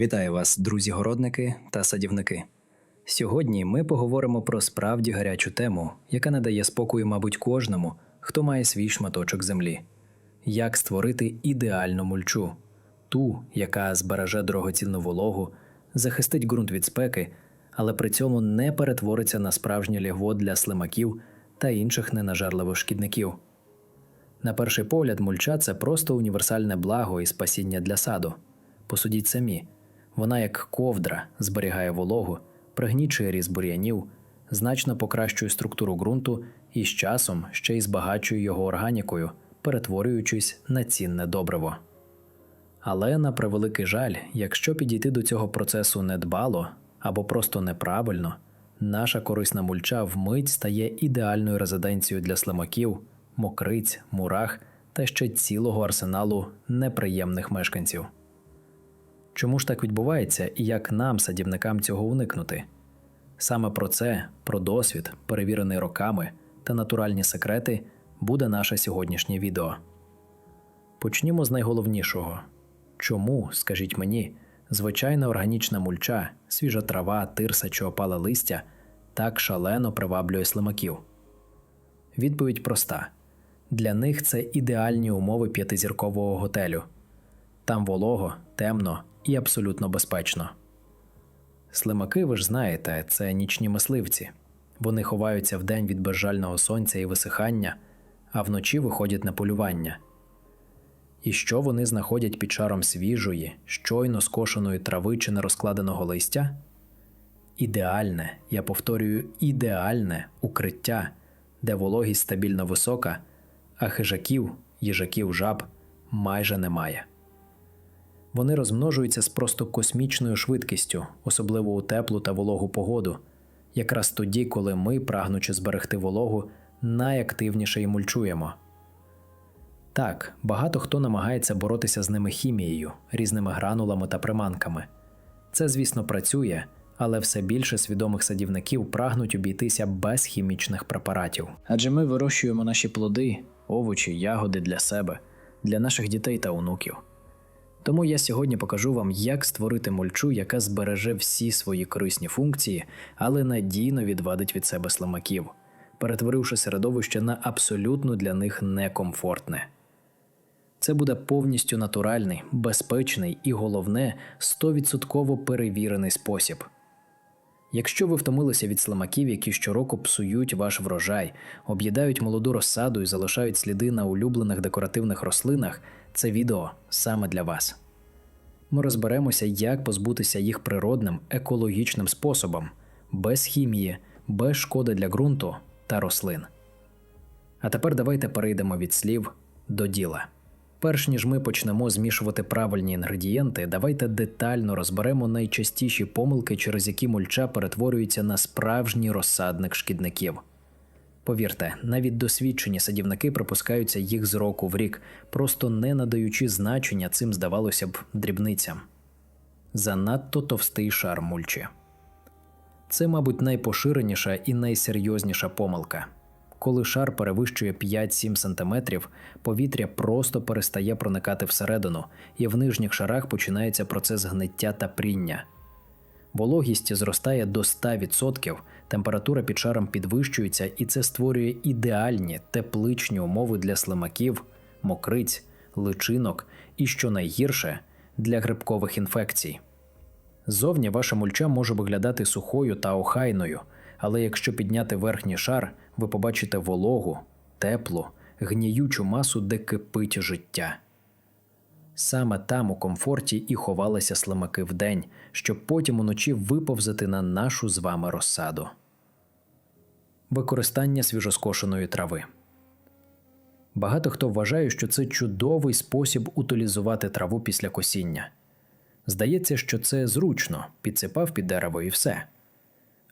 Вітаю вас, друзі-городники та садівники. Сьогодні ми поговоримо про справді гарячу тему, яка не дає спокою, мабуть, кожному, хто має свій шматочок землі. Як створити ідеальну мульчу, ту, яка збереже дорогоцінну вологу, захистить ґрунт від спеки, але при цьому не перетвориться на справжнє лігво для слимаків та інших ненажерливих шкідників. На перший погляд, мульча це просто універсальне благо і спасіння для саду. Посудіть самі, вона як ковдра зберігає вологу, пригнічує ріст бур'янів, значно покращує структуру ґрунту і з часом ще й збагачує його органікою, перетворюючись на цінне добриво. Але на превеликий жаль, якщо підійти до цього процесу недбало або просто неправильно, наша корисна мульча вмить стає ідеальною резиденцією для слимаків, мокриць, мурах та ще цілого арсеналу неприємних мешканців. Чому ж так відбувається і як нам, садівникам, цього уникнути? Саме про це, про досвід, перевірений роками та натуральні секрети, буде наше сьогоднішнє відео. Почнімо з найголовнішого. Чому, скажіть мені, звичайна органічна мульча, свіжа трава, тирса чи опале листя так шалено приваблює слимаків? Відповідь проста: для них це ідеальні умови п'ятизіркового готелю. Там волого, темно і абсолютно безпечно. Слимаки, ви ж знаєте, це нічні мисливці. Вони ховаються вдень від безжального сонця і висихання, а вночі виходять на полювання. І що вони знаходять під шаром свіжої, щойно скошеної трави чи нерозкладеного листя? Ідеальне, я повторюю, ідеальне укриття, де вологість стабільно висока, а хижаків, їжаків, жаб майже немає. Вони розмножуються з просто космічною швидкістю, особливо у теплу та вологу погоду, якраз тоді, коли ми, прагнучи зберегти вологу, найактивніше і мульчуємо. Так, багато хто намагається боротися з ними хімією, різними гранулами та приманками. Це, звісно, працює, але все більше свідомих садівників прагнуть обійтися без хімічних препаратів. Адже ми вирощуємо наші плоди, овочі, ягоди для себе, для наших дітей та онуків. Тому я сьогодні покажу вам, як створити мульчу, яка збереже всі свої корисні функції, але надійно відвадить від себе слимаків, перетворивши середовище на абсолютно для них некомфортне. Це буде повністю натуральний, безпечний і головне 100% перевірений спосіб. Якщо ви втомилися від слимаків, які щороку псують ваш врожай, об'їдають молоду розсаду і залишають сліди на улюблених декоративних рослинах, це відео саме для вас. Ми розберемося, як позбутися їх природним екологічним способом, без хімії, без шкоди для ґрунту та рослин. А тепер давайте перейдемо від слів до діла. Перш ніж ми почнемо змішувати правильні інгредієнти, давайте детально розберемо найчастіші помилки, через які мульча перетворюється на справжній розсадник шкідників. Повірте, навіть досвідчені садівники припускаються їх з року в рік, просто не надаючи значення цим, здавалося б, дрібницям. Занадто товстий шар мульчі. Це, мабуть, найпоширеніша і найсерйозніша помилка. Коли шар перевищує 5-7 см, повітря просто перестає проникати всередину, і в нижніх шарах починається процес гниття та пріння. Вологість зростає до 100%, температура під шаром підвищується, і це створює ідеальні тепличні умови для слимаків, мокриць, личинок і, що найгірше, для грибкових інфекцій. Ззовні ваша мульча може виглядати сухою та охайною, але якщо підняти верхній шар, ви побачите вологу, теплу, гніючу масу, де кипить життя. Саме там у комфорті і ховалися слимаки вдень, щоб потім уночі виповзати на нашу з вами розсаду. Використання свіжоскошеної трави. Багато хто вважає, що це чудовий спосіб утилізувати траву після косіння. Здається, що це зручно, підсипав під дерево і все.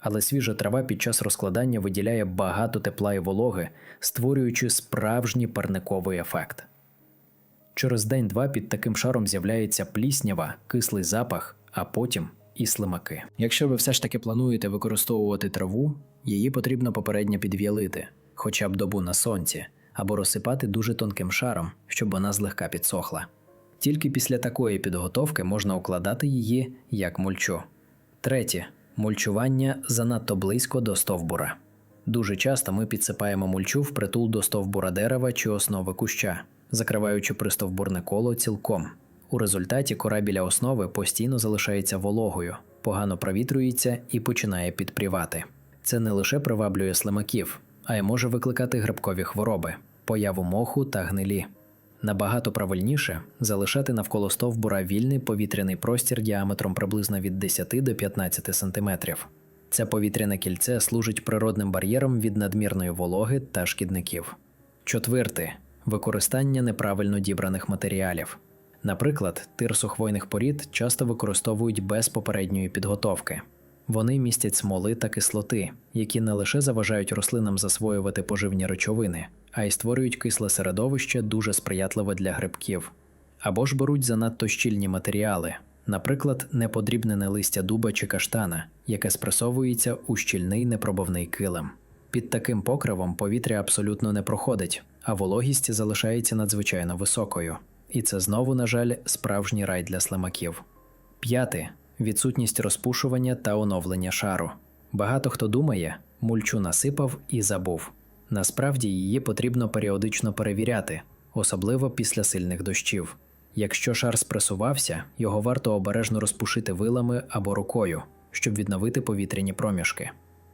Але свіжа трава під час розкладання виділяє багато тепла і вологи, створюючи справжній парниковий ефект. Через день-два під таким шаром з'являється пліснява, кислий запах, а потім і слимаки. Якщо ви все ж таки плануєте використовувати траву, її потрібно попередньо підв'ялити, хоча б добу на сонці, або розсипати дуже тонким шаром, щоб вона злегка підсохла. Тільки після такої підготовки можна укладати її як мульчу. Третє мульчування занадто близько до стовбура. Дуже часто ми підсипаємо мульчу впритул до стовбура дерева чи основи куща, закриваючи пристовбурне коло цілком. У результаті кора біля основи постійно залишається вологою, погано провітрюється і починає підпрівати. Це не лише приваблює слимаків, а й може викликати грибкові хвороби, появу моху та гнилі. Набагато правильніше залишати навколо стовбура вільний повітряний простір діаметром приблизно від 10 до 15 см. Це повітряне кільце служить природним бар'єром від надмірної вологи та шкідників. Четверте використання неправильно дібраних матеріалів. Наприклад, тирсохвойних порід часто використовують без попередньої підготовки. Вони містять смоли та кислоти, які не лише заважають рослинам засвоювати поживні речовини, а й створюють кисле середовище дуже сприятливе для грибків. Або ж беруть занадто щільні матеріали, наприклад, неподрібнене листя дуба чи каштана, яке спресовується у щільний непробивний килим. Під таким покривом повітря абсолютно не проходить, а вологість залишається надзвичайно високою. І це знову, на жаль, справжній рай для слимаків. П'яте відсутність розпушування та оновлення шару. Багато хто думає, мульчу насипав і забув. Насправді її потрібно періодично перевіряти, особливо після сильних дощів. Якщо шар спресувався, його варто обережно розпушити вилами або рукою, щоб відновити повітряні проміжки.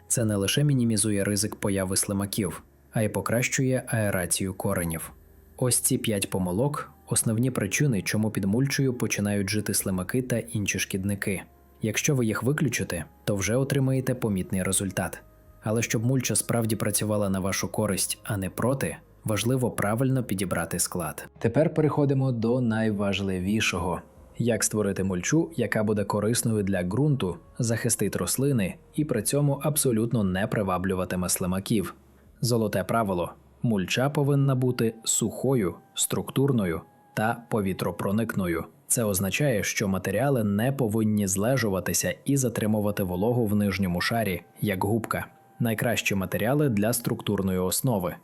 Це не лише мінімізує ризик появи слимаків, а й покращує аерацію коренів. Ось ці п'ять помилок основні причини, чому під мульчею починають жити слимаки та інші шкідники. Якщо ви їх виключите, то вже отримаєте помітний результат. Але щоб мульча справді працювала на вашу користь, а не проти, важливо правильно підібрати склад. Тепер переходимо до найважливішого: як створити мульчу, яка буде корисною для ґрунту, захистить рослини і при цьому абсолютно не приваблюватиме слимаків. Золоте правило: мульча повинна бути сухою, структурною та повітропроникною. Це означає, що матеріали не повинні злежуватися і затримувати вологу в нижньому шарі, як губка. Найкращі матеріали для структурної основи.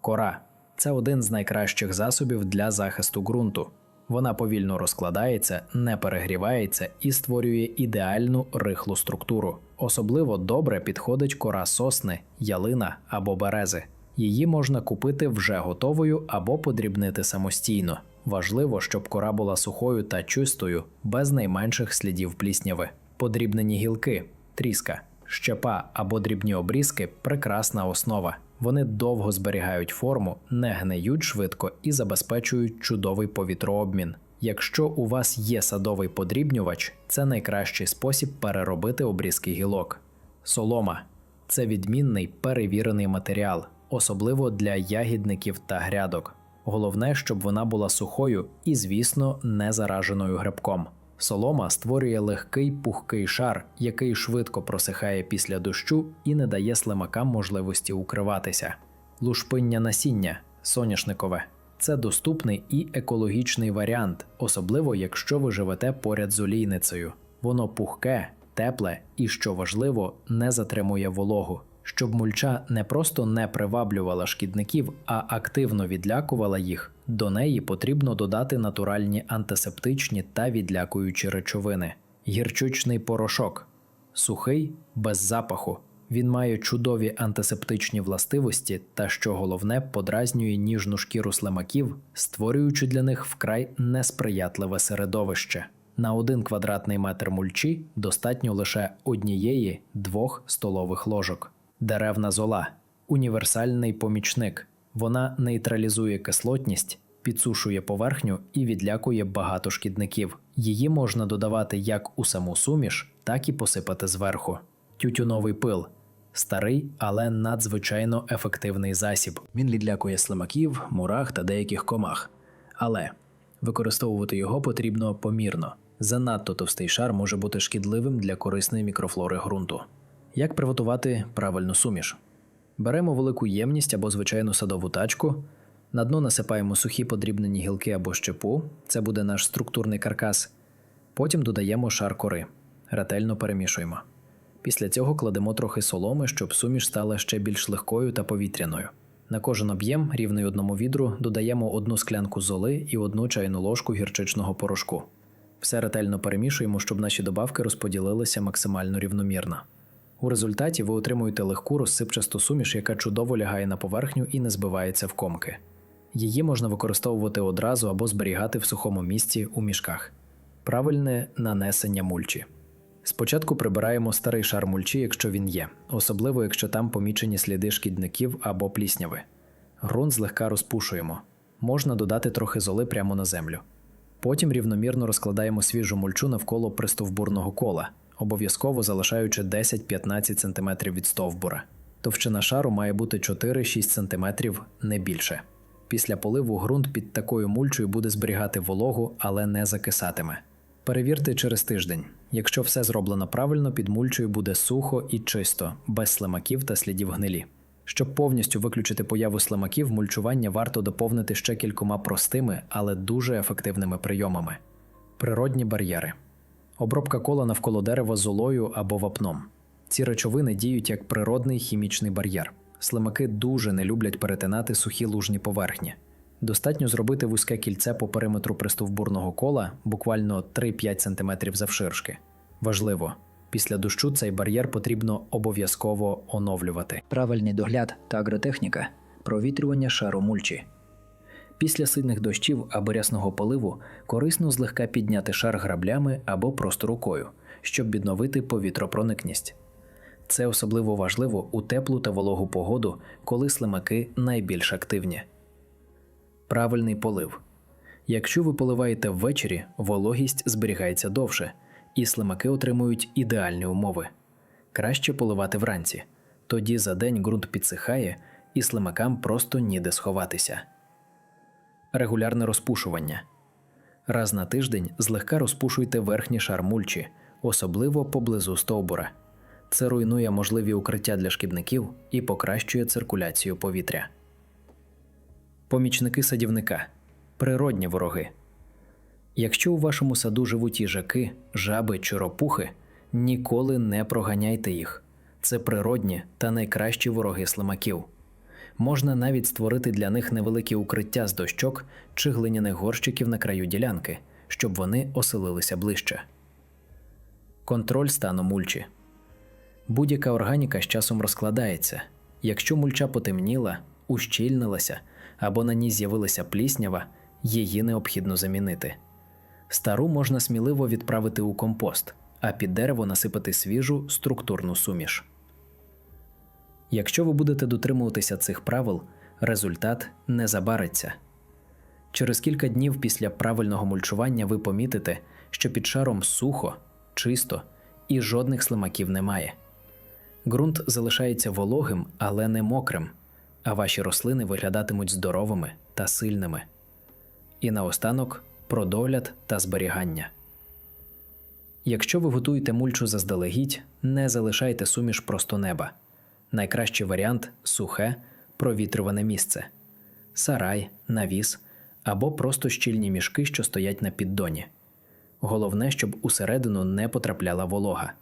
Кора це один з найкращих засобів для захисту ґрунту. Вона повільно розкладається, не перегрівається і створює ідеальну рихлу структуру. Особливо добре підходить кора сосни, ялина або берези. Її можна купити вже готовою або подрібнити самостійно. Важливо, щоб кора була сухою та чистою, без найменших слідів плісняви. Подрібнені гілки, тріска, щепа або дрібні обрізки прекрасна основа. Вони довго зберігають форму, не гниють швидко і забезпечують чудовий повітрообмін. Якщо у вас є садовий подрібнювач, це найкращий спосіб переробити обрізки гілок. Солома це відмінний перевірений матеріал, особливо для ягідників та грядок. Головне, щоб вона була сухою і, звісно, не зараженою грибком. Солома створює легкий пухкий шар, який швидко просихає після дощу і не дає слимакам можливості укриватися. Лушпиння насіння соняшникове це доступний і екологічний варіант, особливо якщо ви живете поряд з олійницею. Воно пухке, тепле і, що важливо, не затримує вологу. Щоб мульча не просто не приваблювала шкідників, а активно відлякувала їх, до неї потрібно додати натуральні антисептичні та відлякуючі речовини. Гірчичний порошок сухий, без запаху. Він має чудові антисептичні властивості та, що головне, подразнює ніжну шкіру слимаків, створюючи для них вкрай несприятливе середовище. На один квадратний метр мульчі достатньо лише однієї двох столових ложок. Деревна зола універсальний помічник. Вона нейтралізує кислотність, підсушує поверхню і відлякує багато шкідників. Її можна додавати як у саму суміш, так і посипати зверху. Тютюновий пил старий, але надзвичайно ефективний засіб. Він відлякує слимаків, мурах та деяких комах. Але використовувати його потрібно помірно. Занадто товстий шар може бути шкідливим для корисної мікрофлори ґрунту. Як приготувати правильну суміш? Беремо велику ємність або звичайну садову тачку. На дно насипаємо сухі подрібнені гілки або щепу, це буде наш структурний каркас. Потім додаємо шар кори, ретельно перемішуємо. Після цього кладемо трохи соломи, щоб суміш стала ще більш легкою та повітряною. На кожен об'єм, рівний одному відру, додаємо одну склянку золи і одну чайну ложку гірчичного порошку. Все ретельно перемішуємо, щоб наші добавки розподілилися максимально рівномірно. У результаті ви отримуєте легку розсипчасту суміш, яка чудово лягає на поверхню і не збивається в комки. Її можна використовувати одразу або зберігати в сухому місці у мішках. Правильне нанесення мульчі. Спочатку прибираємо старий шар мульчі, якщо він є, особливо якщо там помічені сліди шкідників або плісняви. Ґрунт злегка розпушуємо. Можна додати трохи золи прямо на землю. Потім рівномірно розкладаємо свіжу мульчу навколо пристовбурного кола, обов'язково залишаючи 10-15 см від стовбура. Товщина шару має бути 4-6 см, не більше. Після поливу ґрунт під такою мульчою буде зберігати вологу, але не закисатиме. Перевірте через тиждень. Якщо все зроблено правильно, під мульчою буде сухо і чисто, без слимаків та слідів гнилі. Щоб повністю виключити появу слимаків, мульчування варто доповнити ще кількома простими, але дуже ефективними прийомами. Природні бар'єри. Обробка кола навколо дерева золою або вапном. Ці речовини діють як природний хімічний бар'єр. Слимаки дуже не люблять перетинати сухі лужні поверхні. Достатньо зробити вузьке кільце по периметру пристовбурного кола, буквально 3-5 см завширшки. Важливо, після дощу цей бар'єр потрібно обов'язково оновлювати. правильний догляд та агротехніка, провітрювання шару мульчі. Після сильних дощів або рясного поливу корисно злегка підняти шар граблями або просто рукою, щоб відновити повітропроникність. Це особливо важливо у теплу та вологу погоду, коли слимаки найбільш активні. Правильний полив. Якщо ви поливаєте ввечері, вологість зберігається довше, і слимаки отримують ідеальні умови. Краще поливати вранці. Тоді за день ґрунт підсихає, і слимакам просто ніде сховатися. Регулярне розпушування. Раз на тиждень злегка розпушуйте верхній шар мульчі, особливо поблизу стовбура. Це руйнує можливі укриття для шкідників і покращує циркуляцію повітря. Помічники садівника природні вороги. Якщо у вашому саду живуть їжаки, жаби чи ропухи, ніколи не проганяйте їх. Це природні та найкращі вороги слимаків. Можна навіть створити для них невеликі укриття з дощок чи глиняних горщиків на краю ділянки, щоб вони оселилися ближче. Контроль стану мульчі. Будь-яка органіка з часом розкладається. Якщо мульча потемніла, ущільнилася або на ній з'явилася пліснява, її необхідно замінити. Стару можна сміливо відправити у компост, а під дерево насипати свіжу структурну суміш. Якщо ви будете дотримуватися цих правил, результат не забариться. Через кілька днів після правильного мульчування ви помітите, що під шаром сухо, чисто і жодних слимаків немає. Ґрунт залишається вологим, але не мокрим, а ваші рослини виглядатимуть здоровими та сильними. І наостанок про догляд та зберігання. Якщо ви готуєте мульчу заздалегідь, не залишайте суміш просто неба. Найкращий варіант сухе, провітрюване місце, сарай, навіс або просто щільні мішки, що стоять на піддоні. Головне, щоб усередину не потрапляла волога.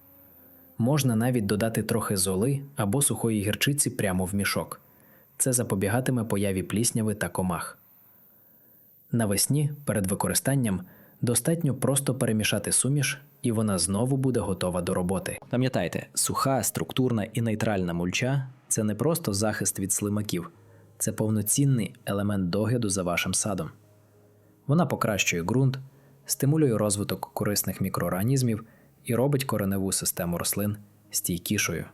Можна навіть додати трохи золи або сухої гірчиці прямо в мішок. Це запобігатиме появі плісняви та комах. Навесні перед використанням достатньо просто перемішати суміш, і вона знову буде готова до роботи. Пам'ятайте, суха, структурна і нейтральна мульча це не просто захист від слимаків, це повноцінний елемент догляду за вашим садом. Вона покращує ґрунт, стимулює розвиток корисних мікроорганізмів і робить кореневу систему рослин стійкішою.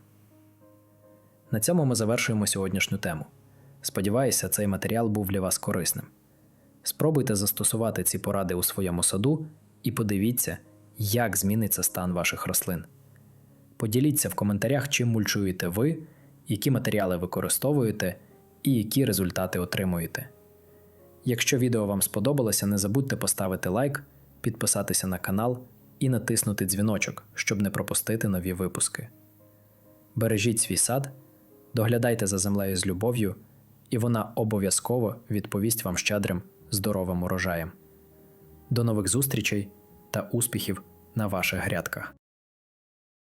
На цьому ми завершуємо сьогоднішню тему. Сподіваюся, цей матеріал був для вас корисним. Спробуйте застосувати ці поради у своєму саду і подивіться, як зміниться стан ваших рослин. Поділіться в коментарях, чим мульчуєте ви, які матеріали використовуєте і які результати отримуєте. Якщо відео вам сподобалося, не забудьте поставити лайк, підписатися на канал і натиснути дзвіночок, щоб не пропустити нові випуски. Бережіть свій сад, доглядайте за землею з любов'ю, і вона обов'язково відповість вам щедрим, здоровим урожаєм. До нових зустрічей та успіхів на ваших грядках!